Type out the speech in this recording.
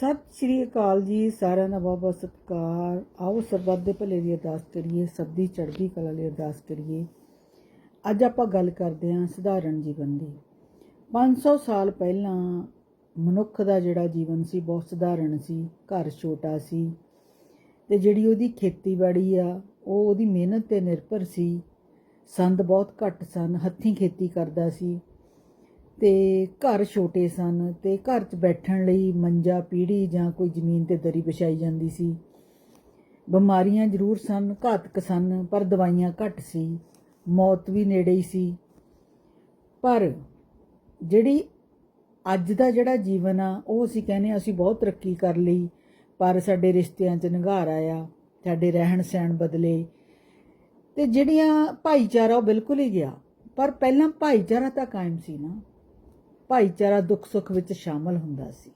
ਸਤਿ ਸ਼੍ਰੀ ਅਕਾਲ ਜੀ, ਸਾਰਿਆਂ ਦਾ ਬਹੁਤ ਬਹੁਤ ਸਤਿਕਾਰ। ਆਓ ਸਰਬੱਤ ਦੇ ਭਲੇ ਦੀ ਅਰਦਾਸ ਕਰੀਏ, ਸਭ ਦੀ ਚੜ੍ਹਦੀ ਕਲਾ ਲਈ ਅਰਦਾਸ ਕਰੀਏ। ਅੱਜ ਆਪਾਂ ਗੱਲ ਕਰਦੇ ਹਾਂ ਸਧਾਰਨ ਜੀਵਨ ਦੀ। 500 ਸਾਲ ਪਹਿਲਾਂ ਮਨੁੱਖ ਦਾ ਜਿਹੜਾ ਜੀਵਨ ਸੀ, ਬਹੁਤ ਸਧਾਰਨ ਸੀ, ਘਰ ਛੋਟਾ ਸੀ। ਤੇ ਜਿਹੜੀ ਉਹਦੀ ਖੇਤੀਬਾੜੀ ਆ, ਉਹ ਉਹਦੀ ਮਿਹਨਤ ਤੇ ਨਿਰਭਰ ਸੀ। ਸੰਦ ਬਹੁਤ ਘੱਟ ਸਨ, ਹੱਥੀਂ ਖੇਤੀ ਕਰਦਾ ਸੀ। ਤੇ ਘਰ ਛੋਟੇ ਸਨ ਤੇ ਘਰ 'ਚ ਬੈਠਣ ਲਈ ਮੰਜਾ, ਪੀੜੀ ਜਾਂ ਕੋਈ ਜ਼ਮੀਨ ਤੇ ਦਰੀ ਵਿਛਾਈ ਜਾਂਦੀ ਸੀ। ਬਿਮਾਰੀਆਂ ਜ਼ਰੂਰ ਸਨ, ਘਾਤਕ ਸਨ, ਪਰ ਦਵਾਈਆਂ ਘੱਟ ਸੀ। ਮੌਤ ਵੀ ਨੇੜੇ ਹੀ ਸੀ। ਪਰ ਜਿਹੜੀ ਅੱਜ ਦਾ ਜਿਹੜਾ ਜੀਵਨ ਆ, ਉਹ ਅਸੀਂ ਕਹਿੰਦੇ ਹਾਂ ਅਸੀਂ ਬਹੁਤ ਤਰੱਕੀ ਕਰ ਲਈ, ਪਰ ਸਾਡੇ ਰਿਸ਼ਤਿਆਂ 'ਚ ਨਿਘਾਰ ਆਇਆ, ਸਾਡੇ ਰਹਿਣ ਸਹਿਣ ਬਦਲੇ। ਤੇ ਜਿਹੜੀਆਂ ਭਾਈਚਾਰਾ ਉਹ ਬਿਲਕੁਲ ਹੀ ਗਿਆ, ਪਰ ਪਹਿਲਾਂ ਭਾਈਚਾਰਾ ਤਾਂ ਕਾਇਮ ਸੀ ਨਾ। ਭਾਈਚਾਰਾ ਦੁੱਖ ਸੁੱਖ ਵਿੱਚ ਸ਼ਾਮਲ ਹੁੰਦਾ ਸੀ।